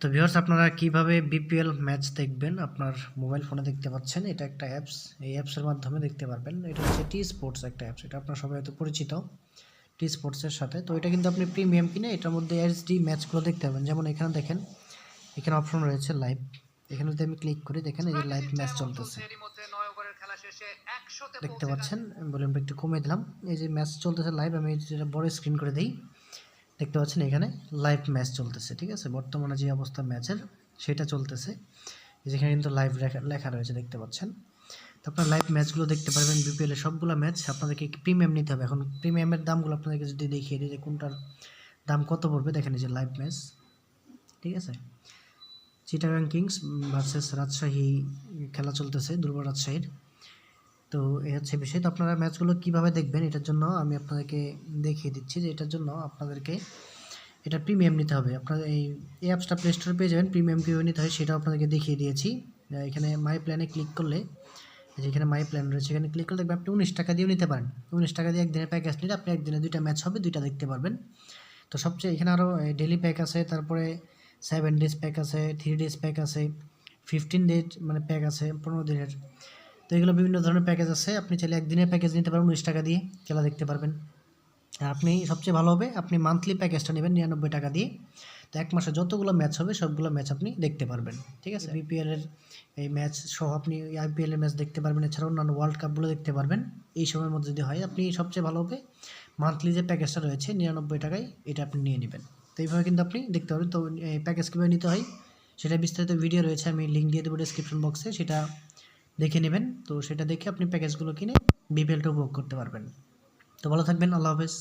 তো ভিউয়ার্স আপনারা কীভাবে বিপিএল ম্যাচ দেখবেন? আপনার মোবাইল ফোনে দেখতে পাচ্ছেন, এটা একটা অ্যাপস এই অ্যাপসের মাধ্যমে দেখতে পারবেন। এটা হচ্ছে টি স্পোর্টস একটা অ্যাপস এটা আপনার সবাই হয়তো পরিচিত টি স্পোর্টসের সাথে। তো এটা কিন্তু আপনি প্রিমিয়াম কিনে এটার মধ্যে এইচডি ম্যাচগুলো দেখতে পাবেন যেমন এখানে দেখেন, এখানে অপশন রয়েছে লাইভ এখানে যদি আমি ক্লিক করি, দেখেন এই যে লাইভ ম্যাচ চলতেছে। দেখতে পাচ্ছেন? ভলিউমটা একটু কমিয়ে দিলাম। এই যে ম্যাচ চলতেছে লাইভ আমি যেটা বড় স্ক্রিন করে দিই। দেখতে পাচ্ছেন এখানে লাইভ ম্যাচ চলতেছে, ঠিক আছে? বর্তমানে যে অবস্থা ম্যাচের সেটা চলতেছে। যেখানে কিন্তু লাইভ লেখা রয়েছে, দেখতে পাচ্ছেন? তো আপনার লাইভ ম্যাচগুলো দেখতে পারবেন বিপিএল এর সবগুলো ম্যাচ আপনাদেরকে প্রিমিয়াম নিতে হবে। এখন প্রিমিয়ামের দামগুলো আপনাদেরকে যদি দেখিয়ে দিই যে কোনটার দাম কত পড়বে, দেখেন এই যে লাইভ ম্যাচ ঠিক আছে? চিটাগাং কিংস ভার্সেস রাজশাহী খেলা চলতেছে দুর্বল রাজশাহীর। তো এই হচ্ছে বিষয়। তো আপনারা ম্যাচগুলো কীভাবে দেখবেন এটার জন্য আমি আপনাদেরকে দেখিয়ে দিচ্ছি যে এটার জন্য আপনাদেরকে এটা প্রিমিয়াম নিতে হবে। আপনার এই অ্যাপসটা প্লে স্টোরে পেয়ে যাবেন। প্রিমিয়াম কীভাবে নিতে হয় সেটাও আপনাদেরকে দেখিয়ে দিয়েছি। এখানে মাই প্ল্যানে ক্লিক করলে যেখানে মাই প্ল্যান রয়েছে, এখানে ক্লিক করলে দেখবেন আপনি উনিশ টাকা দিয়েও নিতে পারেন। উনিশ টাকা দিয়ে একদিনের প্যাকেজ নিলে আপনি একদিনে দুইটা ম্যাচ হবে, দুইটা দেখতে পারবেন। তো সবচেয়ে এখানে আরও ডেলি প্যাক আছে, তারপরে সেভেন ডেজ প্যাক আছে থ্রি ডেজ প্যাক আছে ফিফটিন ডেজ মানে প্যাক আছে, পনেরো দিনের। তো এগুলো বিভিন্ন ধরনের প্যাকেজ আছে। আপনি চাইলে একদিনের প্যাকেজ নিতে পারবেন উনিশ টাকা দিয়ে। খেলা দেখতে পারবেন। আর আপনি সবচেয়ে ভালো হবে, আপনি মান্থলি প্যাকেজটা নেবেন নিরানব্বই টাকা দিয়ে। তো এক মাসে যতগুলো ম্যাচ হবে, সবগুলো ম্যাচ আপনি দেখতে পারবেন। ঠিক আছে? বিপিএলের এই ম্যাচ সহ আপনি আইপিএলের ম্যাচ দেখতে পারবেন। এছাড়াও অন্যান্য ওয়ার্ল্ড কাপগুলো দেখতে পারবেন। এই সময়ের মধ্যে যদি হয়, আপনি সবচেয়ে ভালো হবে মান্থলি যে প্যাকেজটা রয়েছে, নিরানব্বই টাকায় এটা আপনি নিয়ে নেবেন। তো এইভাবে কিন্তু আপনি দেখতে পারবেন। তো, এই প্যাকেজ কীভাবে নিতে হয়, সেটা বিস্তারিত ভিডিও রয়েছে, আমি লিঙ্ক দিয়ে দেবো ডিসক্রিপশন বক্সে সেটা দেখে নেবেন। তো সেটা দেখে আপনি প্যাকেজগুলো কিনে বিপিএলটা উপভোগ করতে পারবেন। তো ভালো থাকবেন, আল্লাহ হাফেজ।